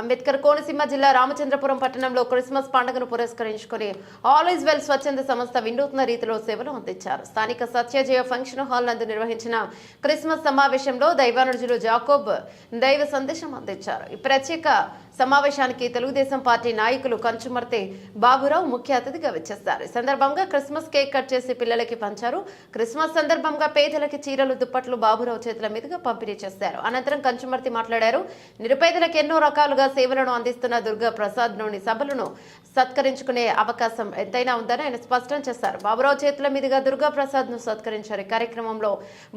అంబేద్కర్ కోనసీమ జిల్లా రామచంద్రపురం పట్టణంలో క్రిస్మస్ పండుగను పురస్కరించుకుని ఆల్ ఇస్ వెల్ స్వచ్ఛంద సంస్థ వినూత్న రీతిలో సేవలు అందించారు. స్థానిక సత్యజయ ఫంక్షన్ హాల్ నందు నిర్వహించిన క్రిస్మస్ సమావేశంలో దైవానుజులు జాకోబ్ దైవ సందేశం అందించారు. ఈ ప్రత్యేక సమావేశానికి తెలుగుదేశం పార్టీ నాయకులు కంచుమర్తి బాబురావు ముఖ్య అతిథిగా వచ్చేస్తారు ఈ సందర్భంగా క్రిస్మస్ కేక్ కట్ చేసి పిల్లలకి పంచారు. క్రిస్మస్ సందర్భంగా పేదలకి చీరలు దుప్పట్లు బాబురావు చేతుల మీదుగా పంపిణీ చేశారు. అనంతరం కంచుమర్తి మాట్లాడారు. నిరుపేదలకు ఎన్నో రకాలు రకాలుగా సేవలను అందిస్తున్న దుర్గా ప్రసాద్లోని సభలను సత్కరించుకునే అవకాశం ఎంతైనా ఉందని ఆయన స్పష్టం చేశారు. బాబురావు చేతుల మీదుగా దుర్గా ప్రసాద్ను సత్కరించారు. కార్యక్రమంలో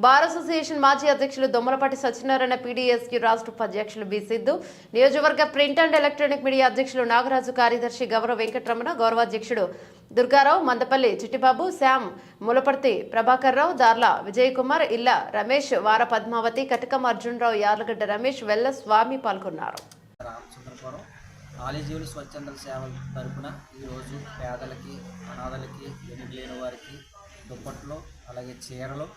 బార్ అసోసియేషన్ మాజీ అధ్యక్షులు దొమ్మలపాటి సత్యనారాయణ పీడీఎస్క్యూ రాష్ట్ర ఉపాధ్యక్షులు బి సిద్ధు నియోజకవర్గ ప్రింట్ అండ్ ఎలక్ట్రానిక్ మీడియా అధ్యక్షులు నాగరాజు కార్యదర్శి గౌరవ వెంకటరమణ గౌరవాధ్యక్షుడు దుర్గారావు మందపల్లి చిట్టిబాబు శ్యామ్ ములపర్తి ప్రభాకర్ రావు దార్ల విజయ్ కుమార్ ఇల్ల రమేష్ వార పద్మావతి కటకం అర్జునరావు యార్లగడ్డ రమేష్ వెల్ల స్వామి పాల్గొన్నారు. రామచంద్రపురం ఆలిజీవులు స్వచ్ఛంద సేవల తరపున ఈరోజు పేదలకి అనాథలకి వెనుక లేని వారికి దుప్పట్లు అలాగే చీరలు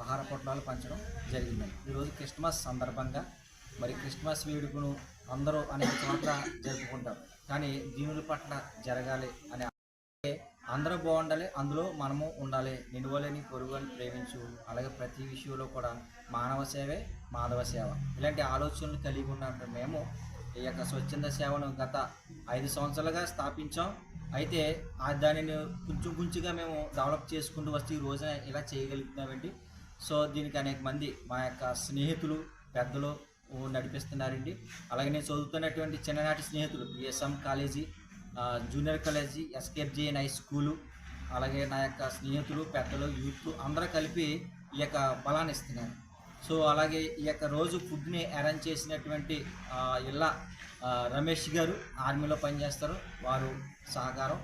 ఆహార పొట్లాలు పంచడం జరిగిందండి. ఈరోజు క్రిస్మస్ సందర్భంగా మరి క్రిస్మస్ వేడుకను అందరూ అనేక చోట్ల జరుపుకుంటారు కానీ దీనుల పట్ల జరగాలి అనే అందరూ బాగుండాలి అందులో మనము ఉండాలి. నిలువలేని పొరుగుని ప్రేమించు అలాగే ప్రతి విషయంలో కూడా మానవ సేవే మాధవ సేవ. ఇలాంటి ఆలోచనలు కలిగి ఉన్న మేము ఈ యొక్క స్వచ్ఛంద సేవను గత ఐదు సంవత్సరాలుగా స్థాపించాం. అయితే దానిని కొంచెం కొంచెంగా మేము డెవలప్ చేసుకుంటూ వస్తే ఈ రోజున ఇలా చేయగలుగుతున్నామండి. సో దీనికి అనేక మంది మా యొక్క స్నేహితులు పెద్దలు నడిపిస్తున్నారండి. అలాగే నేను చదువుతున్నటువంటి చిన్ననాటి స్నేహితులు BSM college junior college SKFGN high school అలాగే నా యొక్క స్నేహితులు పెద్దలు యూత్ అందరూ కలిపి ఈ యొక్క బలాన్ని ఇస్తున్నారు. సో అలాగే ఈ యొక్క రోజు ఫుడ్ని అరేంజ్ చేసినటువంటి ఇలా రమేష్ గారు ఆర్మీలో పనిచేస్తారు వారు సహకారం.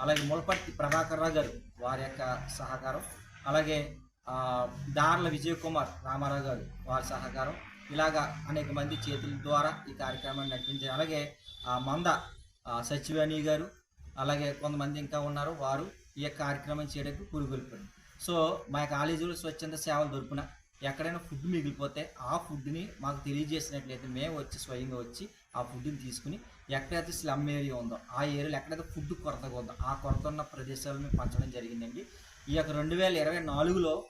అలాగే ములపర్తి ప్రభాకర్ రావు గారు వారి యొక్క సహకారం. అలాగే దార్ల విజయ్ కుమార్ రామారావు గారు వారి సహకారం. ఇలాగా అనేక మంది చేతుల ద్వారా ఈ కార్యక్రమాన్ని నడిపించారు అలాగే మంద ఆ, సచివాణి గారు అలాగే కొంతమంది ఇంకా ఉన్నారు. వారు ఈ యొక్క కార్యక్రమం చేయడానికి పురుగొల్పారు సో మా యొక్క కాలేజీలో స్వచ్ఛంద సేవలు దొరుకున ఎక్కడైనా ఫుడ్ మిగిలిపోతే ఆ ఫుడ్ని మాకు తెలియజేసినట్లయితే మేము వచ్చి స్వయంగా వచ్చి ఆ ఫుడ్ని తీసుకుని ఎక్కడైతే స్లమ్ ఏరియా ఉందో ఆ ఏరియాలో ఎక్కడైతే ఫుడ్ కొరతగా ఉందో ఆ కొరత ఉన్న ప్రదేశాలను మేము పంచడం జరిగిందండి. ఈ యొక్క రెండు వేల ఇరవై నాలుగులో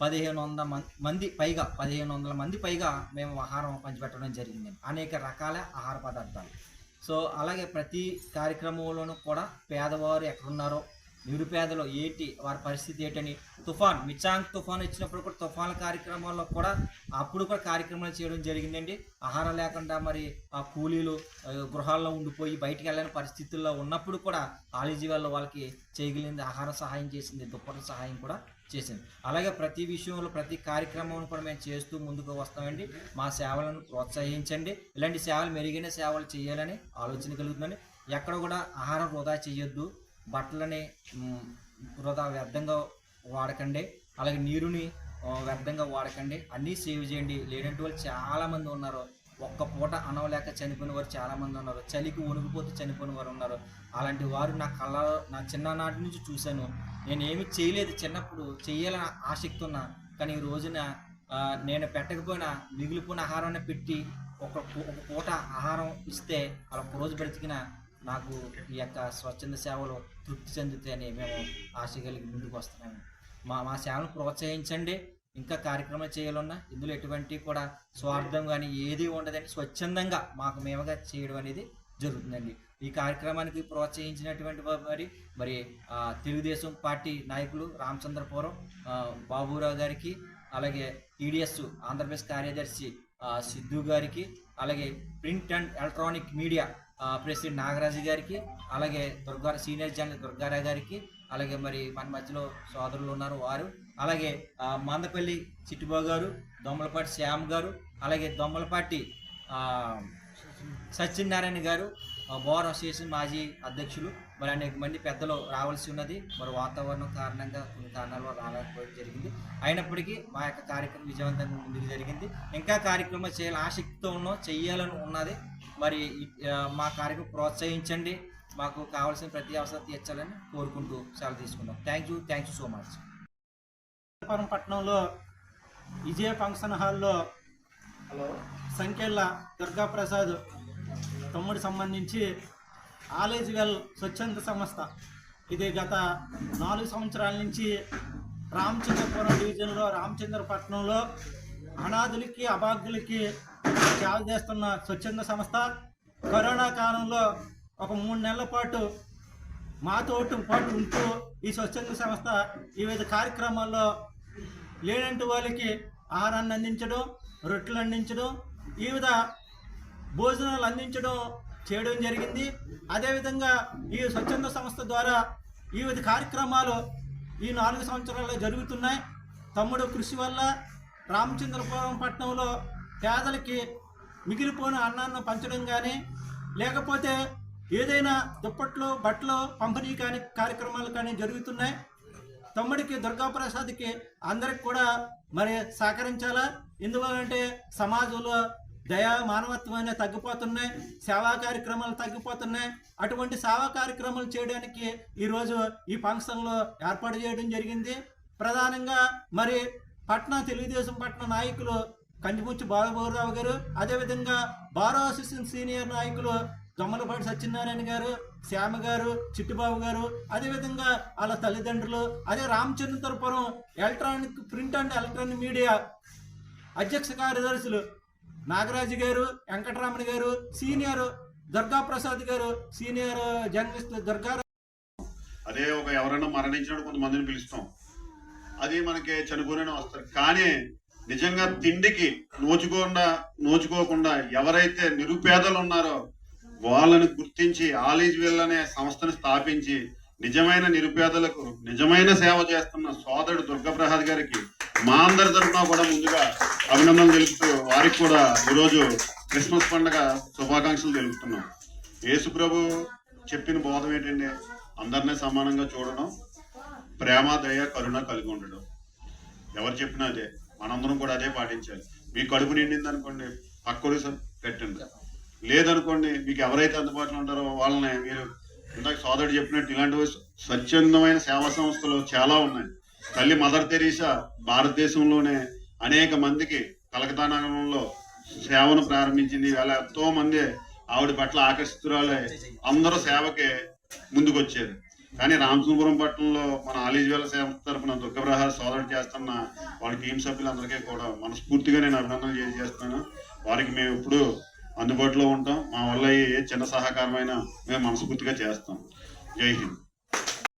పదిహేను వందల మం- మంది పైగా పదిహేను వందల మంది పైగా మేము ఆహారం పంచిపెట్టడం జరిగిందండి. అనేక రకాల ఆహార పదార్థాలు. సో అలాగే ప్రతి కార్యక్రమంలోనూ కూడా పేదవారు ఎక్కడున్నారో నిరుపేదలు ఏంటి వారి పరిస్థితి ఏంటని? తుఫాన్. మిచాంగ్ తుఫాన్ వచ్చినప్పుడు కూడా తుఫాన్ కార్యక్రమాల్లో కూడా అప్పుడు కూడా కార్యక్రమాలు చేయడం జరిగిందండి. ఆహారం లేకుండా మరి ఆ కూలీలు గృహాల్లో ఉండిపోయి బయటికి వెళ్ళని పరిస్థితుల్లో ఉన్నప్పుడు కూడా కాలేజీ వాళ్ళు వాళ్ళకి చేయగలిగింది ఆహార సహాయం చేసింది దుప్పటి సహాయం కూడా చేసింది. అలాగే ప్రతి విషయంలో ప్రతి కార్యక్రమం కూడా మేము చేస్తూ ముందుకు వస్తామండి. మా సేవలను ప్రోత్సహించండి. ఇలాంటి సేవలు మెరుగైన సేవలు చేయాలని ఆలోచన కలుగుతుందండి. ఎక్కడ కూడా ఆహారం వృధా చేయొద్దు. బట్టలని వృధా వ్యర్థంగా వాడకండి. అలాగే నీరుని వ్యర్థంగా వాడకండి. అన్నీ సేవ్ చేయండి. లేనటువంటి వాళ్ళు చాలామంది ఉన్నారు. ఒక్క పూట అనవలేక చనిపోయిన వారు చాలామంది ఉన్నారు. చలికి వణుకుపోతే చనిపోయిన వారు ఉన్నారు. అలాంటి వారు నా కళ్ళ నా చిన్ననాటి నుంచి చూశాను. నేను ఏమి చేయలేదు. చిన్నప్పుడు చేయాలని ఆసక్తి ఉన్నా. కానీ ఈ రోజున నేను పెట్టకపోయినా మిగిలిపోయిన ఆహారాన్ని పెట్టి ఒక ఒక పూట ఆహారం ఇస్తే అలా ఒక రోజు బ్రతికిన నాకు ఈ యొక్క స్వచ్ఛంద సేవలు తృప్తి చెందుతాయని మేము ఆశ కలిగి ముందుకు వస్తున్నాము. మా మా సేవను ప్రోత్సహించండి. ఇంకా కార్యక్రమాలు చేయాలన్నా ఇందులో ఎటువంటి కూడా స్వార్థం కానీ ఏది ఉండదని స్వచ్ఛందంగా మాకు మేముగా చేయడం అనేది జరుగుతుందండి. ఈ కార్యక్రమానికి ప్రోత్సహించినటువంటి మరి మరి తెలుగుదేశం పార్టీ నాయకులు రామచంద్రపురం బాబురావు గారికి అలాగే టీడీఎస్ ఆంధ్రప్రదేశ్ కార్యదర్శి సిద్ధు గారికి అలాగే print and electronic media president Nagaraju గారికి అలాగే దుర్గా సీనియర్ జనరల్ దుర్గారావు గారికి అలాగే మరి మన మధ్యలో సోదరులు ఉన్నారు వారు అలాగే మందపల్లి చిట్టుబాబు గారు దొమ్మలపాటి శ్యామ్ గారు అలాగే దొమ్మలపాటి సత్యనారాయణ గారు బోర్ అసోసియేషన్ మాజీ అధ్యక్షులు మరి అనేక మంది పెద్దలు రావాల్సి ఉన్నది. మరి వాతావరణం కారణంగా కొన్ని కారణాలు వల్ల రాలేకపోవడం జరిగింది. అయినప్పటికీ మా యొక్క కార్యక్రమం విజయవంతంగా ముందుకు జరిగింది. ఇంకా కార్యక్రమం చేయాలని ఆసక్తితో ఉన్నాం చేయాలని ఉన్నది. మరి మా కార్యక్రమం ప్రోత్సహించండి. మాకు కావాల్సిన ప్రతి అవసరం తీర్చాలని కోరుకుంటూ సెలవు తీసుకుందాం. Thank you thank you so much పురం పట్టణంలో విజయ ఫంక్షన్ హాల్లో సంఖ్యల దుర్గాప్రసాద్ తమ్ముడు సంబంధించి ఆలేజ్ వెల్ స్వచ్ఛంద సంస్థ. ఇది గత నాలుగు సంవత్సరాల నుంచి రామచంద్రపురం డివిజన్లో రామచంద్రపట్నంలో అనాథులకి అభాగ్యులకి సేవ చేస్తున్న స్వచ్ఛంద సంస్థ కరోనా కాలంలో ఒక మూడు నెలల పాటు మాతోటి పాటు ఉంటూ ఈ స్వచ్ఛంద సంస్థ వివిధ కార్యక్రమాల్లో లేనంటి వాళ్ళకి ఆహారాన్ని అందించడం రొట్టెలు అందించడం వివిధ భోజనాలు అందించడం చేయడం జరిగింది. అదేవిధంగా ఈ స్వచ్ఛంద సంస్థ ద్వారా వివిధ కార్యక్రమాలు ఈ నాలుగు సంవత్సరాల్లో జరుగుతున్నాయి. తమ్ముడు కృషి వల్ల రామచంద్రపురం పట్టణంలో పేదలకి మిగిలిపోయిన అన్నాన్ని పంచడం కానీ లేకపోతే ఏదైనా దుప్పట్లు బట్టలు పంపిణీ కానీ కార్యక్రమాలు కానీ జరుగుతున్నాయి. తమ్ముడికి దుర్గాప్రసాద్కి అందరికి కూడా మరి సహకరించాలా? ఎందువల్లంటే సమాజంలో దయా మానవత్వం అనేది తగ్గిపోతున్నాయి సేవా కార్యక్రమాలు తగ్గిపోతున్నాయి. అటువంటి సేవా కార్యక్రమాలు చేయడానికి ఈరోజు ఈ ఫంక్షన్లో ఏర్పాటు చేయడం జరిగింది. ప్రధానంగా మరి పట్నా తెలుగుదేశం పట్న నాయకులు కంచిముచ్చి బాలబోరావు గారు అదేవిధంగా బారో అసోసియేషన్ సీనియర్ నాయకులు దొమ్మలపాటి సత్యనారాయణ గారు శ్యామ గారు చిట్టుబాబు గారు అదేవిధంగా వాళ్ళ తల్లిదండ్రులు అదే Ramachandrapuram electronic print and electronic media అధ్యక్ష కార్యదర్శులు నాగరాజు గారు వెంకటరామన్ గారు సీనియర్ దుర్గా ప్రసాద్ గారు సీనియర్ జర్నలిస్ట్ దుర్గా అదే ఒక ఎవరైనా మరణించినప్పుడు కొంతమందిని పిలుస్తాం. అది మనకి చనిపోయిన వస్తారు. కానీ నిజంగా తిండికి నోచుకోకుండా నోచుకోకుండా ఎవరైతే నిరుపేదలు ఉన్నారో వాళ్ళని గుర్తించి ఆలీజ్ వెల్ అనే సంస్థను స్థాపించి నిజమైన నిరుపేదలకు నిజమైన సేవ చేస్తున్న సోదరుడు దుర్గప్రసాద్ గారికి మా అందరి తరఫున కూడా ముందుగా అభినందనలు తెలుపుతూ వారికి కూడా ఈరోజు క్రిస్మస్ పండుగ శుభాకాంక్షలు తెలుపుతున్నాం. యేసు ప్రభు చెప్పిన బోధం ఏంటంటే అందరినీ సమానంగా చూడడం ప్రేమ దయ కరుణ కలిగి ఉండడం. ఎవరు చెప్పినా అదే. మనందరం కూడా అదే పాటించాలి. మీ కడుపు నిండింది అనుకోండి పక్కడి పెట్టండి. లేదనుకోండి మీకు ఎవరైతే అందుబాటులో ఉంటారో వాళ్ళని మీరు ఇందాక సోదరుడు చెప్పినట్టు ఇలాంటి స్వచ్ఛందమైన సేవా సంస్థలు చాలా ఉన్నాయి. తల్లి మదర్ తెరీసా భారతదేశంలోనే అనేక మందికి కలకత్తా నగరంలో సేవను ప్రారంభించింది. వేళ ఎంతో మంది ఆవిడ పట్ల ఆకర్షితురాలే అందరూ సేవకే ముందుకొచ్చారు. కానీ రామచంద్రపురం పట్టణంలో మన ఆలీజ్ వేల సేవ తరపున దుఃఖప్రహార సోదరుడు చేస్తున్న వాళ్ళ టీం సభ్యులందరికీ కూడా మనస్ఫూర్తిగా నేను అభినందనలు చేస్తాను వారికి మేము ఇప్పుడు అందుబాటులో ఉంటాం. మా వల్ల ఏ చిన్న సహకారమైనా మేము మనస్ఫూర్తిగా చేస్తాం. జై హింద్.